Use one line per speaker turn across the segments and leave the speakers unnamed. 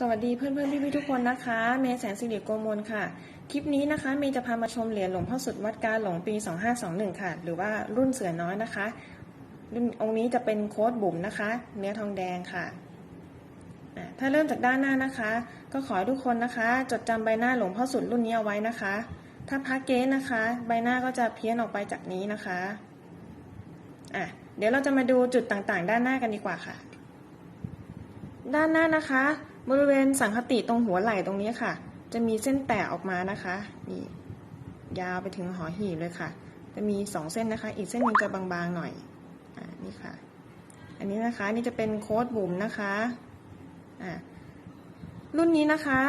สวัสดีเพื่อนเพื่อนพี่พี่ทุกคนนะคะ เมย์แสนสิริโกมลค่ะ คลิปนี้นะคะ เมย์จะพามาชมเหรียญหลวงพ่อสุดวัดกาหลงปี 2521 ค่ะ หรือว่ารุ่นเสือน้อยนะคะรุ่นองค์นี้จะเป็นโค้ดบุ๋มนะคะ เนื้อทองแดงค่ะ ถ้าเริ่มจากด้านหน้านะคะ ก็ขอให้ทุกคนนะคะ จดจำใบหน้าหลวงพ่อสุดรุ่นนี้เอาไว้นะคะ ถ้าพักเก๊นะคะ ใบหน้าก็จะเพี้ยนออกไปจากนี้นะคะอะเดี๋ยวเราจะมาดูจุดต่างๆ ด้านหน้ากันดีกว่าค่ะ ด้านหน้านะคะ บริเวณสังคติตรงหัวไหล่ตรงนี้ค่ะ จะมีเส้นแตกออกมานะคะนี่ยาวไปถึงหอหีบเลยค่ะ จะมีสองเส้นนะคะ อีกเส้นหนึงจะบางๆหน่อยอ่านี่ค่ะ อันนี้นะคะนี่จะเป็นโค้ดบุ๋มนะคะอ่ารุ่นนี้นะคะ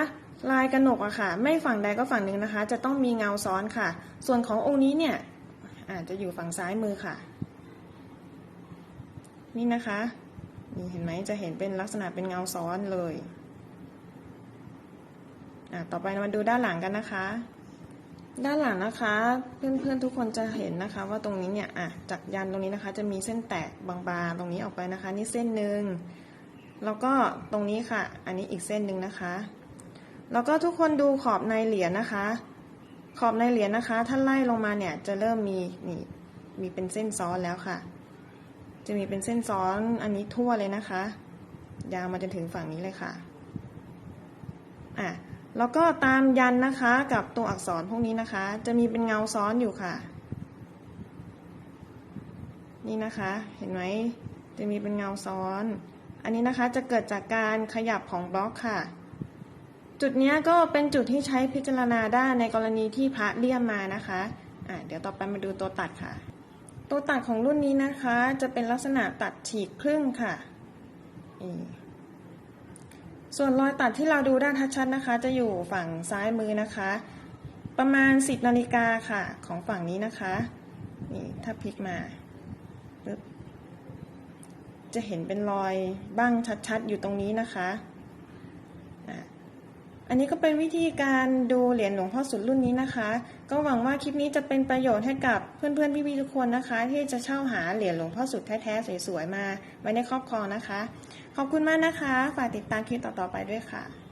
ลายกระหนกอะค่ะ ไม่ฝั่งใดก็ฝั่งหนึ่งนะคะ จะต้องมีเงาซ้อนค่ะ ส่วนขององค์นี้เนี่ยอาจจะอยู่ฝั่งซ้ายมือค่ะ นี่นะคะ นี่เห็นไหมจะเห็นเป็นลักษณะเป็นเงาซ้อนเลย ต่อไปมาดูด้านหลังกันนะคะ ด้านหลังนะคะ เพื่อนๆทุกคนจะเห็นนะคะ ว่าตรงนี้เนี่ยอะจากยันตรงนี้นะคะ จะมีเส้นแตกบางๆตรงนี้ออกไปนะคะ นี่เส้นหนึ่งแล้วก็ตรงนี้ค่ะ อันนี้อีกเส้นหนึ่งนะคะ แล้วก็ทุกคนดูขอบในเหรียญนะคะ ขอบในเหรียญนะคะ ถ้าไล่ลงมาเนี่ยจะเริ่มมีนี่มีเป็นเส้นซ้อนแล้วค่ะ จะมีเป็นเส้นซ้อนอันนี้ทั่วเลยนะคะ ยาวมาจนถึงฝั่งนี้เลยค่ะ อะ แล้วก็ตามยันนะคะกับตัวอักษรพวกนี้นะคะ จะมีเป็นเงาซ้อนอยู่ค่ะ นี่นะคะ เห็นไหมจะมีเป็นเงาซ้อน อันนี้นะคะจะเกิดจากการขยับของบล็อกค่ะ จุดนี้ก็เป็นจุดที่ใช้พิจารณาได้ในกรณีที่พระเลี่ยมมานะคะอะเดี๋ยวต่อไปมาดูตัวตัดค่ะ ตัวตัดของรุ่นนี้นะคะ จะเป็นลักษณะตัดฉีกครึ่งค่ะ ส่วนรอยตัดที่เราดูได้ชัดๆนะคะ จะอยู่ฝั่งซ้ายมือนะคะ ประมาณ 10นาฬิกาค่ะ ของฝั่งนี้นะคะนี่ถ้าพลิกมาปึ๊บจะเห็นเป็นรอยบ้างชัดๆ อยู่ตรงนี้นะคะอันนี้ก็เป็นวิธีการดูเหรียญหลวงพ่อสุดรุ่นนี้นะคะ ก็หวังว่าคลิปนี้จะเป็นประโยชน์ให้กับเพื่อนๆพี่ๆทุกคนนะคะ ที่จะเช่าหาเหรียญหลวงพ่อสุดแท้ๆสวยๆมาไว้ในครอบครองนะคะ ขอบคุณมากนะคะ ฝากติดตามคลิปต่อๆไปด้วยค่ะ